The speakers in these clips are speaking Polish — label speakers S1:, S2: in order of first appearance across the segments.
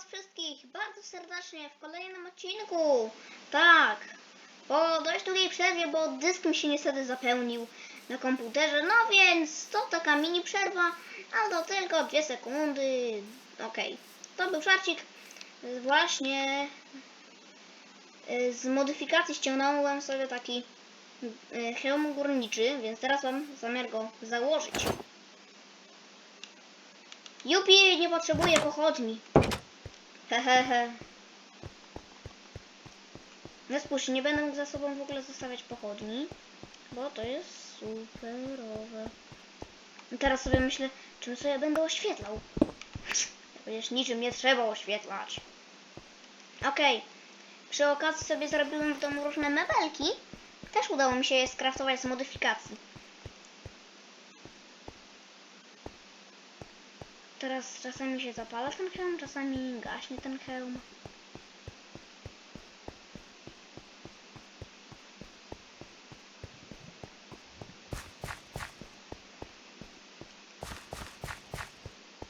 S1: was wszystkich bardzo serdecznie w kolejnym odcinku. Tak, po dość długiej przerwie, bo dysk mi się niestety zapełnił na komputerze, no więc to taka mini przerwa, ale to tylko dwie sekundy. Okej, to był żarcik. Właśnie y, z modyfikacji ściągnąłem sobie taki y, hełm górniczy, więc teraz mam zamiar go założyć. Jupi, nie potrzebuję pochodni. Hehehe. No spójrz, nie będę za sobą w ogóle zostawiać pochodni, bo to jest superowe. I teraz sobie myślę, czym sobie będę oświetlał. Przecież niczym nie trzeba oświetlać. Okej. Przy okazji sobie zrobiłem w domu różne mebelki. Też udało mi się je skraftować z modyfikacji. Teraz czasami się zapala ten hełm, czasami gaśnie ten hełm.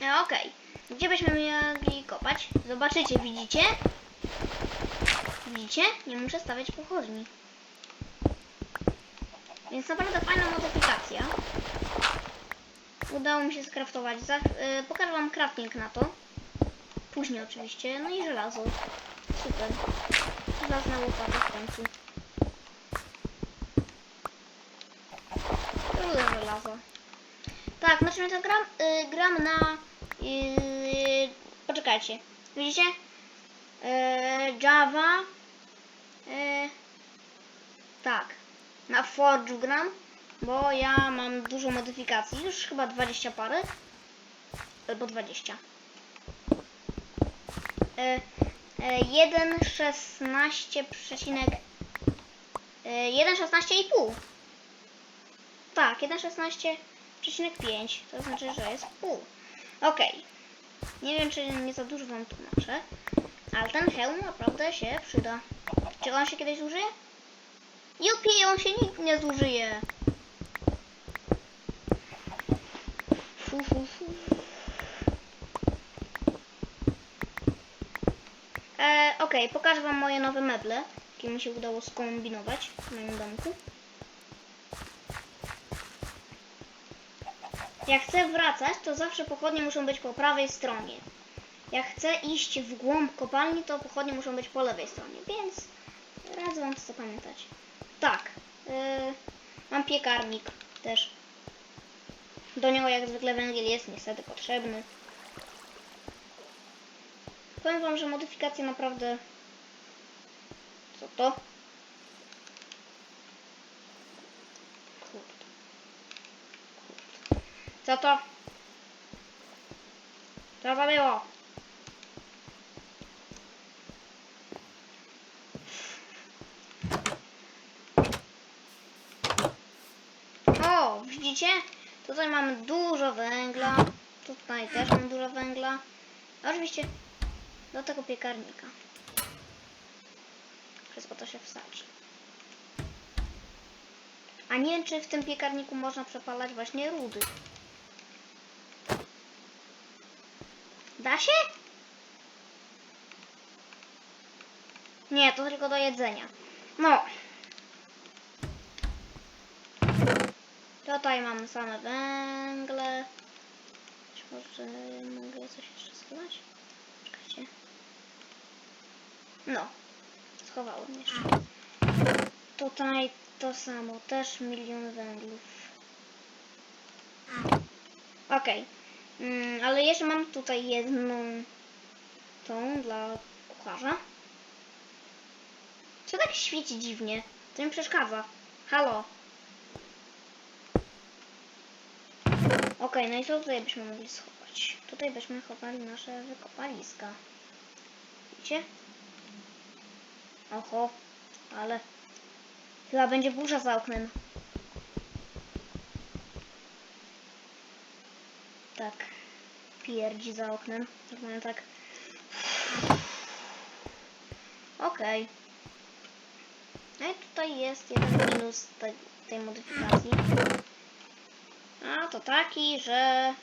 S1: E, Okej, gdzie byśmy mieli kopać? Zobaczycie, widzicie? Widzicie? Nie muszę stawiać pochodni. Więc naprawdę fajna modyfikacja. Udało mi się skraftować. Za, y, pokażę wam crafting na to. Później oczywiście. No i żelazo. Super. Żelazna łopata w końcu. Dużo żelaza. Tak, znaczy to gram, y, gram na... Y, poczekajcie. Widzicie? Y, Java. Tak. Na Forge gram. Bo ja mam dużo modyfikacji, już chyba 20 parę. Albo 20. E, e, 1,16 przecinek... E, 1,16,5. Tak, 1,16,5. To znaczy, że jest pół. Okej. Nie wiem, czy nie za dużo wam tłumaczę. Ale ten hełm naprawdę się przyda. Czy on się kiedyś zużyje? Jupi, on się nigdy nie zużyje. E, Okej, pokażę wam moje nowe meble, jakie mi się udało skombinować w moim domku. Jak chcę wracać, to zawsze pochodnie muszą być po prawej stronie. Jak chcę iść w głąb kopalni, to pochodnie muszą być po lewej stronie, więc radzę wam to zapamiętać. Tak, e, mam piekarnik też. Do niego jak zwykle węgiel jest niestety potrzebny. Powiem wam, że modyfikacje naprawdę... Co to? Co to? Co to było? O, widzicie? Tutaj mamy dużo węgla. Tutaj też mam dużo węgla. Oczywiście do tego piekarnika. Wszystko to się wsadzi. A nie wiem, czy w tym piekarniku można przepalać właśnie rudy. Da się? Nie, to tylko do jedzenia. No. Tutaj mamy same węgle. Być może mogę coś jeszcze schować? Czekajcie. No. Schowałem jeszcze. Tutaj to samo. Też milion węglów. Okej. Mm, ale jeszcze mam tutaj jedną tą dla kucharza. Co tak świeci dziwnie? To mi przeszkadza. Halo. Okej, no i co tutaj byśmy mogli schować? Tutaj byśmy chowali nasze wykopaliska. Widzicie? Oho, ale chyba będzie burza za oknem. Tak, pierdzi za oknem. Normalnie tak. Okej. No i tutaj jest jeden minus tej, tej modyfikacji. A to taki, że...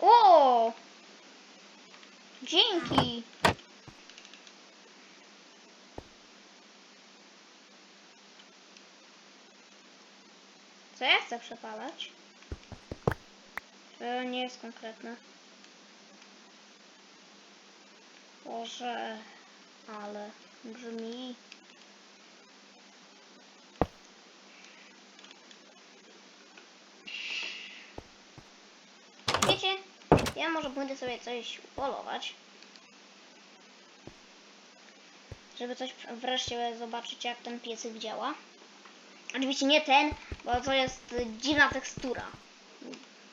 S1: O! Dzięki! Co ja chcę przepalać? To nie jest konkretne. Boże, ale brzmi. Wiecie, ja może będę sobie coś upolować. Żeby coś wreszcie zobaczyć, jak ten piecyk działa. Oczywiście nie ten, bo to jest dziwna tekstura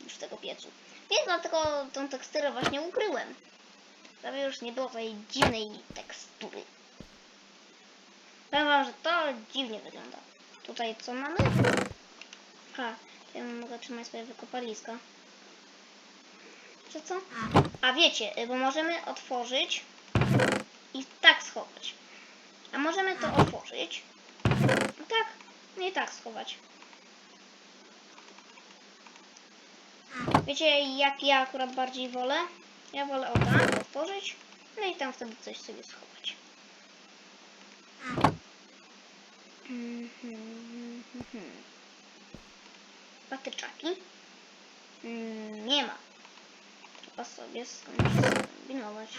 S1: już tego piecu. Więc dlatego tą teksturę właśnie ukryłem. Żeby już nie było tej dziwnej tekstury. Powiem wam, że to dziwnie wygląda. Tutaj co mamy? Ha, ja mogę trzymać swoje wykopaliska. Czy co? A wiecie, y, bo możemy otworzyć i tak schować. A możemy to otworzyć. Tak, no i tak schować. Wiecie, jak ja akurat bardziej wolę? Ja wolę o tak otworzyć, no i tam wtedy coś sobie schować. Mhm, mhm. Patyczaki? Mm, Nie ma. Trzeba sobie skądś kombinować.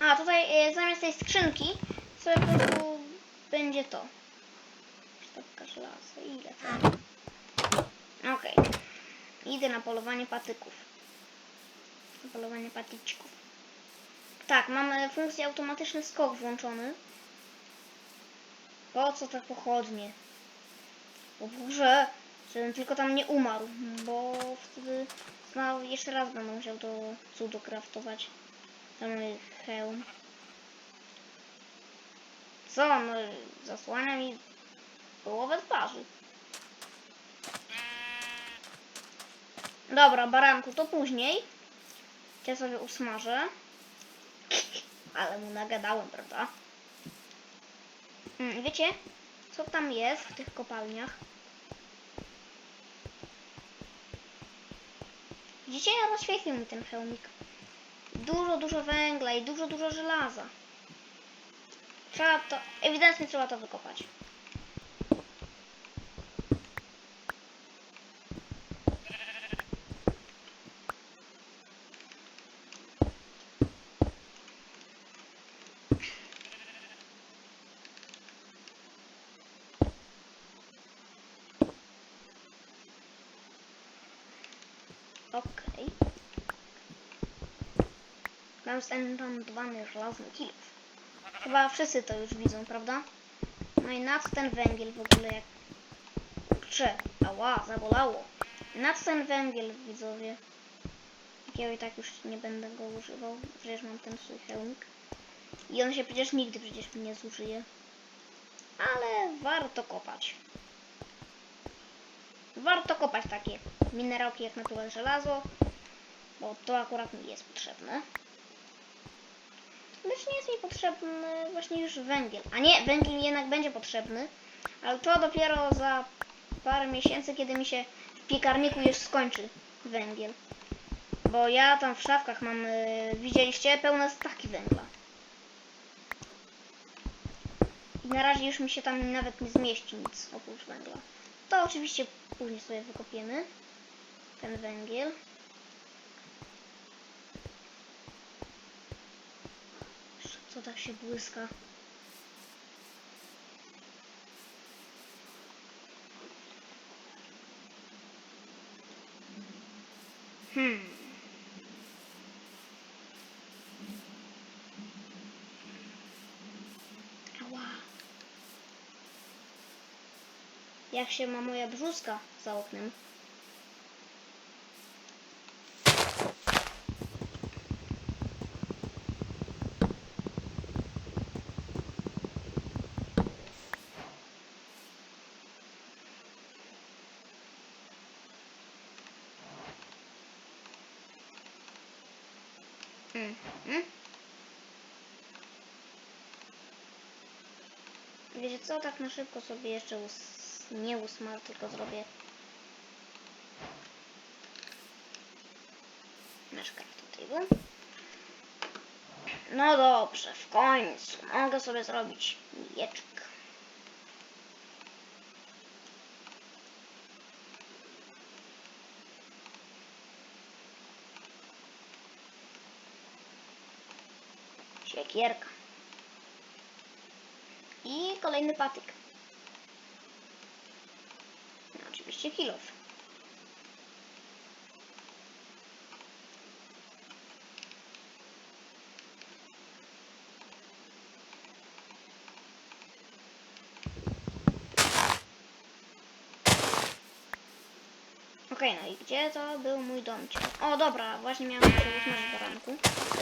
S1: A, tutaj e, zamiast tej skrzynki sobie po prostu będzie to. Sztabka żelaza. Ile to? Okej. Idę na polowanie patyków. Polowanie patyczków. Tak, mamy funkcję automatyczny skok włączony. Po co tak pochodnie? O Boże, żebym tylko tam nie umarł, bo wtedy znowu jeszcze raz będę musiał to cudo craftować. Tam mój hełm. Co on zasłania mi połowę twarzy? Dobra, baranku, to później. Ja sobie usmażę. Ale mu nagadałem, prawda? Mm, wiecie, co tam jest w tych kopalniach? Widzicie, rozświetlił mi ten hełmik. Dużo, dużo węgla i dużo, dużo żelaza. Trzeba to, ewidentnie trzeba to wykopać. Okej. Mam zenchantowany żelazny kilof. Chyba wszyscy to już widzą, prawda? No i nad ten węgiel w ogóle jak... Kurczę, ała, zabolało. Nad ten węgiel, widzowie. Ja i tak już nie będę go używał, przecież mam ten swój hełmik. I on się przecież nigdy przecież mi nie zużyje. Ale warto kopać. Warto kopać takie minerałki jak na żelazo, bo to akurat mi jest potrzebne. Lecz nie jest mi potrzebny właśnie już węgiel. A nie, węgiel jednak będzie potrzebny, ale to dopiero za parę miesięcy, kiedy mi się w piekarniku już skończy węgiel. Bo ja tam w szafkach mam, y, widzieliście, pełne staki węgla. I na razie już mi się tam nawet nie zmieści nic oprócz węgla. To oczywiście później sobie wykopiemy ten węgiel. Co tak się błyska? Hmm. Ała. Jak się ma moja brzuska za oknem? Mm. Wiecie co, tak na szybko sobie jeszcze us nie usmar, tylko zrobię nasz craft table. No dobrze, w końcu mogę sobie zrobić mieczek. Siekierka. I kolejny patyk. No, oczywiście kilof. Okej, no i gdzie to był mój domciak? O, dobra, właśnie miałem sobie usmażyć baranku.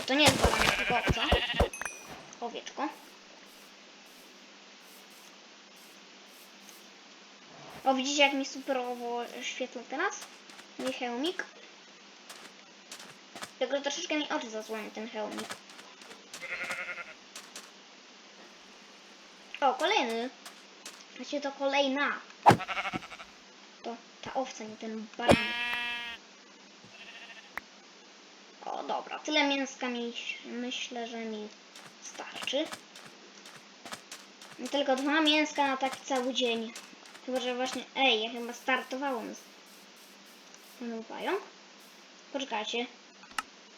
S1: To nie jest baranek, tylko owca. Owieczko. O, widzicie jak mi superowo świetla teraz? Mój hełmik. Tylko troszeczkę mi oczy zasłania ten hełmik. O, kolejny. Znaczy to kolejna. To ta owca, nie ten baranek. O, dobra. Tyle mięska mi, myślę, że mi starczy. I Tylko dwa mięska na taki cały dzień. Chyba, że właśnie... Ej, ja chyba startowałem z ten pająk. Poczekajcie.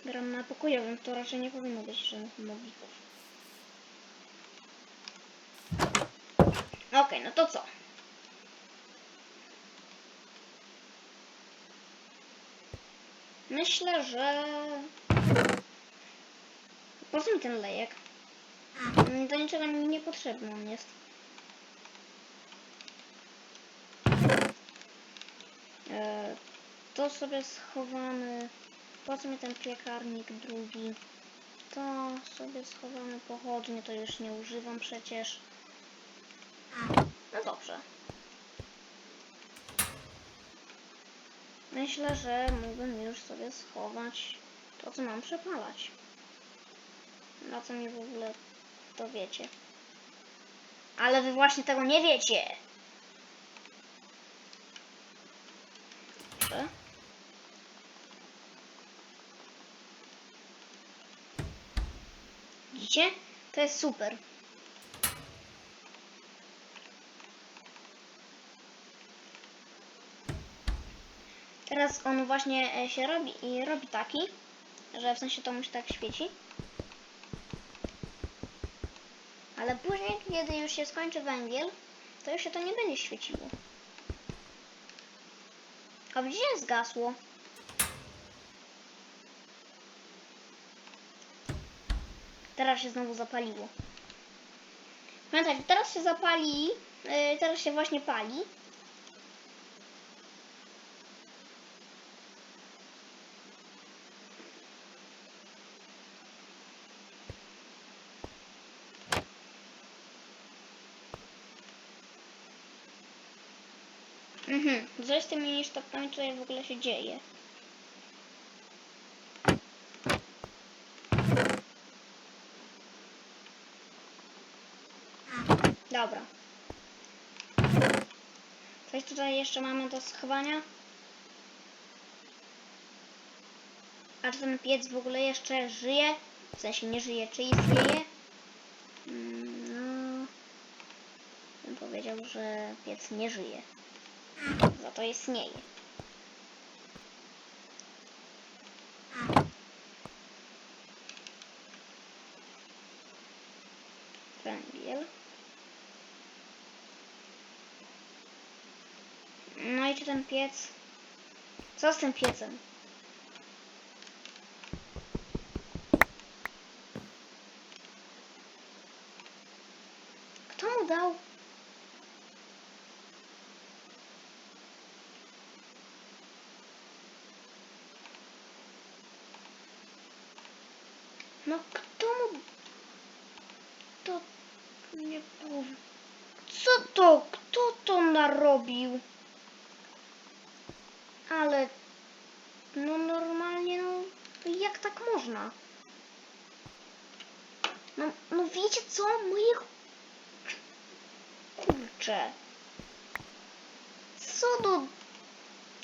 S1: Gram na pokojowym, to raczej nie powinno być żadnych mogików. Okej, no to co? Myślę, że... Po co mi ten lejek? Mm, Do niczego niepotrzebny on jest. E, To sobie schowamy. Po co mi ten piekarnik drugi? To sobie schowamy pochodnie, to już nie używam przecież. No dobrze. Myślę, że mógłbym już sobie schować to, co mam przepalać. Na co mi w ogóle to wiecie. Ale wy właśnie tego nie wiecie. Dobrze. Widzicie? To jest super. Teraz on właśnie e, się robi i robi taki, że w sensie to mu się tak świeci. Ale później, kiedy już się skończy węgiel, to już się to nie będzie świeciło. A gdzie zgasło? Teraz się znowu zapaliło. Pamiętajcie, teraz się zapali, yy, teraz się właśnie pali. Mhm, coś z tymi nisztawkami tutaj w ogóle się dzieje. Dobra. Coś tutaj jeszcze mamy do schowania? A czy ten piec w ogóle jeszcze żyje? W sensie nie żyje, czy istnieje? Mm, No... Bym powiedział, że piec nie żyje. Za to istnieje. Węgiel. No i czy ten piec? Co z tym piecem? Kto mu dał? No kto mu... To... Nie powiem. Co to? Kto to narobił? Ale... No normalnie, no... Jak tak można? No, no wiecie co? Moje... Kurczę. Co do...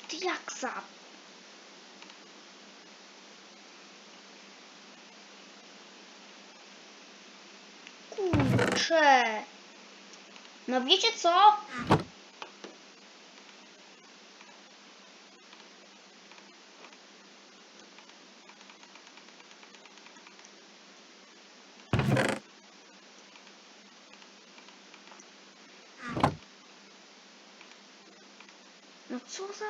S1: Diaksa? Kurczę. No wiecie co? No co za...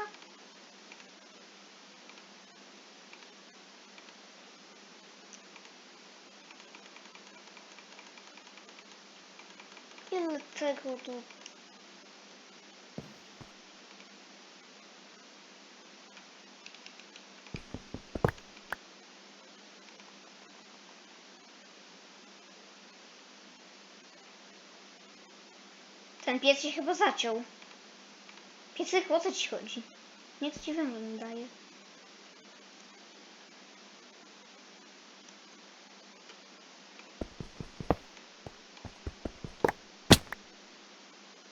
S1: Tego tu... Ten piec się chyba zaciął. Piecyk, o co ci chodzi? Niech ci węgla nie daje.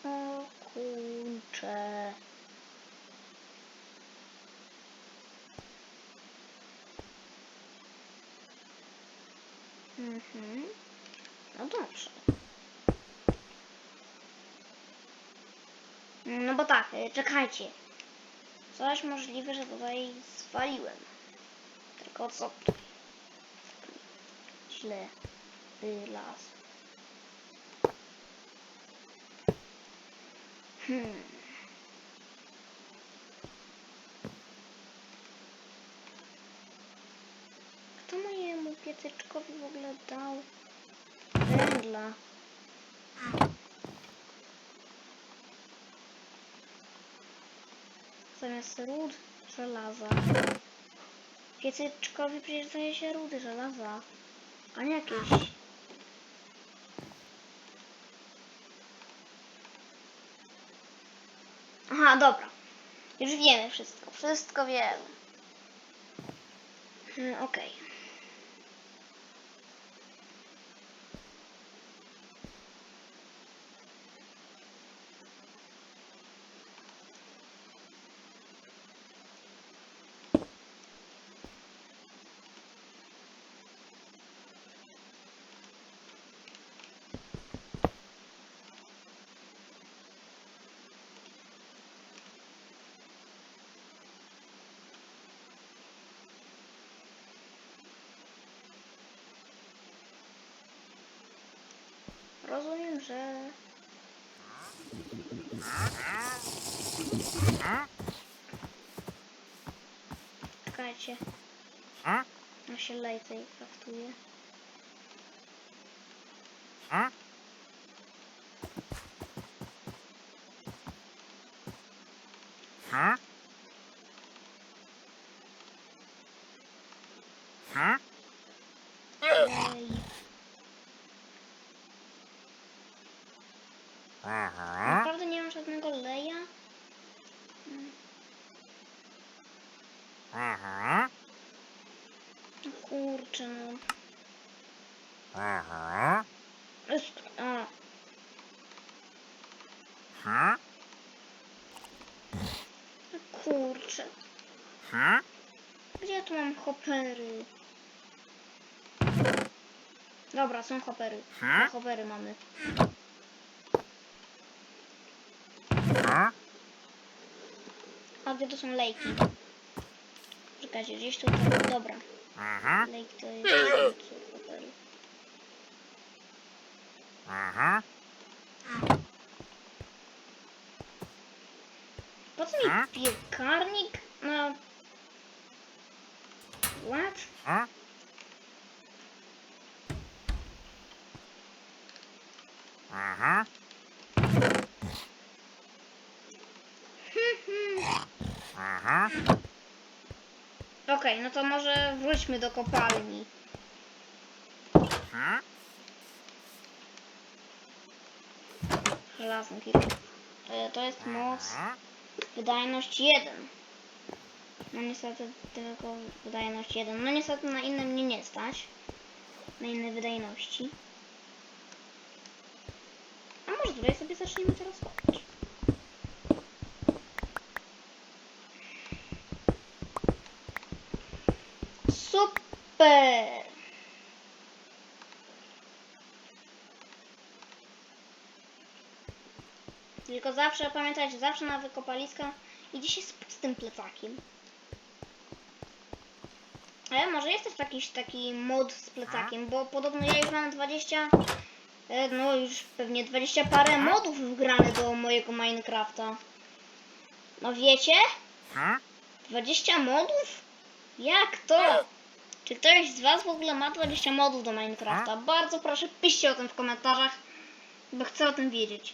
S1: O kurcze. Mhm. No dobrze. No bo tak, y, czekajcie. Coś możliwe, że tutaj zwaliłem. Tylko co? Źle wylazł. Hmm. Kto mojemu pietyczkowi w ogóle dał węgla? Zamiast ród żelaza. Pietyczkowi przecież daje się rudy żelaza. A nie jakieś... Aha, dobra. Już wiemy wszystko. Wszystko wiemy. Hmm, Okej. Rozumiem, że... Czekajcie. No się lejce i kraftuje. Ej. Naprawdę nie mam żadnego leja? Mm. No Kurczę, no. Jest, a, no kurczę. Gdzie ja tu mam hopery? Dobra, są hopery. Dwa hopery mamy. A gdzie to są lejki? Czekajcie, gdzieś tu... Dobra. Lake to jest... co, hopery. Po co mi piekarnik na... What? Okej, no to może wróćmy do kopalni. Żelazny kit. To jest moc, wydajność 1. No niestety tylko wydajność 1. No niestety na inne mnie nie stać. Na inne wydajności. A może tutaj sobie zaczniemy teraz kopać. Super! Tylko zawsze, pamiętajcie, zawsze na wykopaliska idzie się z pustym plecakiem. Ale może jest też jakiś taki mod z plecakiem, bo podobno ja już mam 20, e, no już pewnie 20 parę modów wgrane do mojego Minecrafta. No wiecie? 20 modów? Jak to? Czy ktoś z Was w ogóle ma 20 modów do Minecrafta? Bardzo proszę, piszcie o tym w komentarzach, bo chcę o tym wiedzieć.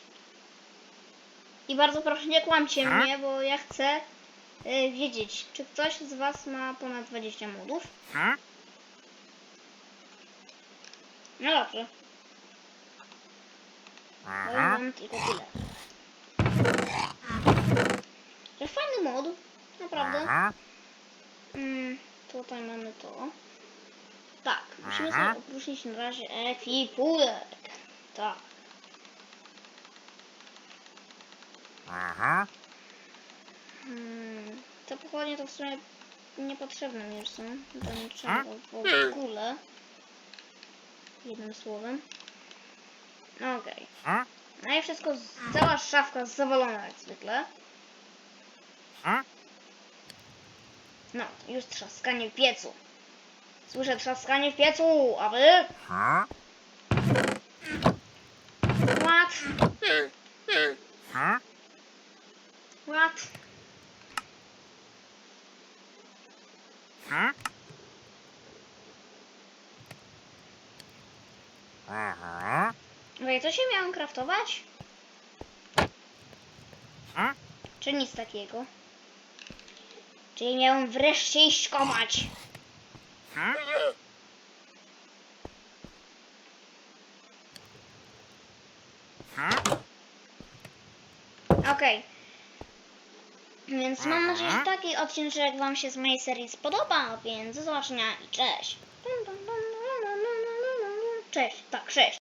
S1: I bardzo proszę, nie kłamcie mnie, bo ja chcę wiedzieć, czy ktoś z Was ma ponad 20 modów. No dobrze, mam tylko tyle. To fajny mod, naprawdę. Mm, tutaj mamy to. Tak, musimy sobie opróżnić na razie ekwipunek. Tak. Hmm, te pochodnie to w sumie niepotrzebne mi są. To nie trzeba w ogóle. Jednym słowem. Okej. No i wszystko, z- cała szafka zawalona jak zwykle. No, już trzaskanie w piecu. Słyszę trzaskanie w piecu, a wy? What? What? To się miałem kraftować? Czy nic takiego? Czyli miałem wreszcie iść kopać. Okej. Więc mam nadzieję, że taki odcinek Wam się z mojej serii spodoba, więc do zobaczenia i cześć. Cześć, tak, cześć.